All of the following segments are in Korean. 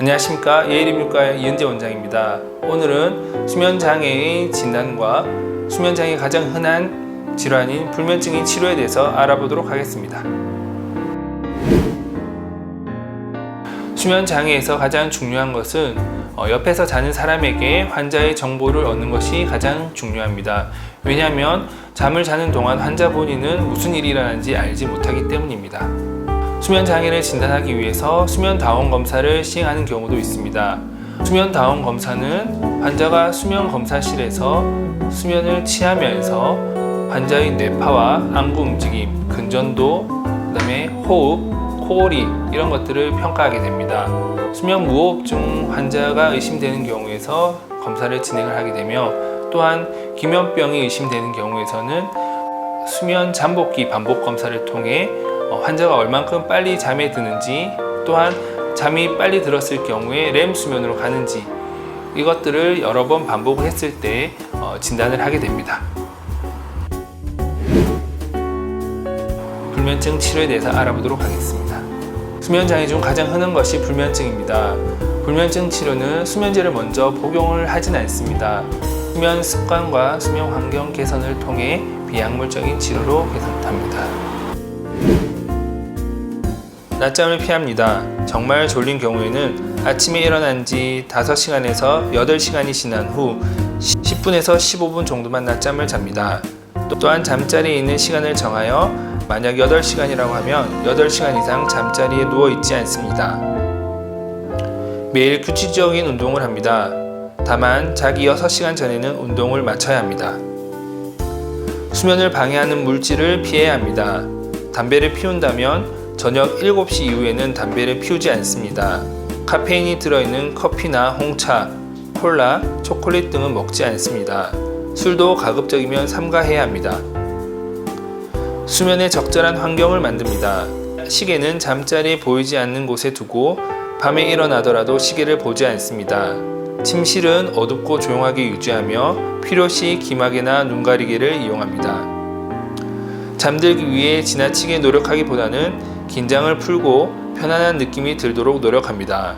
안녕하십니까 예일이물과의 이은재 원장입니다. 오늘은 수면장애의 진단과 수면장애 가장 흔한 질환인 불면증의 치료에 대해서 알아보도록 하겠습니다. 수면장애에서 가장 중요한 것은 어, 옆에서 자는 사람에게 환자의 정보를 얻는 것이 가장 중요합니다. 왜냐하면 잠을 자는 동안 환자 본인은 무슨 일이 일어나는지 알지 못하기 때문입니다. 수면 장애를 진단하기 위해서 수면 다원 검사를 시행하는 경우도 있습니다. 수면 다원 검사는 환자가 수면 검사실에서 수면을 취하면서 환자의 뇌파와 안구 움직임, 근전도, 그다음에 호흡, 코골이 이런 것들을 평가하게 됩니다. 수면 무호흡증 환자가 의심되는 경우에서 검사를 진행을 하게 되며 또한 기면병이 의심되는 경우에서는 수면 잠복기 반복 검사를 통해 어, 환자가 얼만큼 빨리 잠에 드는지 또한 잠이 빨리 들었을 경우에 렘 수면으로 가는지 이것들을 여러 번 반복을 했을 때 어, 진단을 하게 됩니다. 불면증 치료에 대해서 알아보도록 하겠습니다. 수면 장애 중 가장 흔한 것이 불면증입니다. 불면증 치료는 수면제를 먼저 복용을 하진 않습니다. 수면 습관과 수면 환경 개선을 통해 비약물적인 치료로 개선합니다. 낮잠을 피합니다. 정말 졸린 경우에는 아침에 일어난 지 5시간에서 8시간이 지난 후 10분에서 15분 정도만 낮잠을 잡니다. 또- 또한 잠자리에 있는 시간을 정하여 만약 8시간이라고 하면 8시간 이상 잠자리에 누워 있지 않습니다. 매일 규칙적인 운동을 합니다. 다만 자기 6시간 전에는 운동을 마쳐야 합니다. 수면을 방해하는 물질을 피해야 합니다. 담배를 피운다면 저녁 7시 이후에는 담배를 피우지 않습니다. 카페인이 들어있는 커피나 홍차, 콜라, 초콜릿 등은 먹지 않습니다. 술도 가급적이면 삼가해야 합니다. 수면에 적절한 환경을 만듭니다. 시계는 잠자리에 보이지 않는 곳에 두고 밤에 일어나더라도 시계를 보지 않습니다. 침실은 어둡고 조용하게 유지하며 필요시 기마개나 눈 가리개를 이용합니다. 잠들기 위해 지나치게 노력하기보다는 긴장을 풀고 편안한 느낌이 들도록 노력합니다.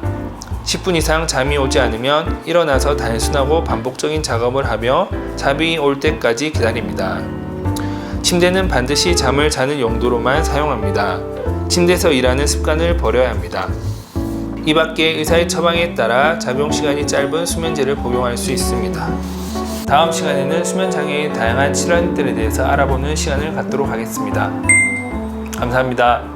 10분 이상 잠이 오지 않으면 일어나서 단순하고 반복적인 작업을 하며 잠이 올 때까지 기다립니다. 침대는 반드시 잠을 자는 용도로만 사용합니다. 침대에서 일하는 습관을 버려야 합니다. 이 밖에 의사의 처방에 따라 작용 시간이 짧은 수면제를 복용할 수 있습니다. 다음 시간에는 수면 장애의 다양한 질환들에 대해서 알아보는 시간을 갖도록 하겠습니다. 감사합니다.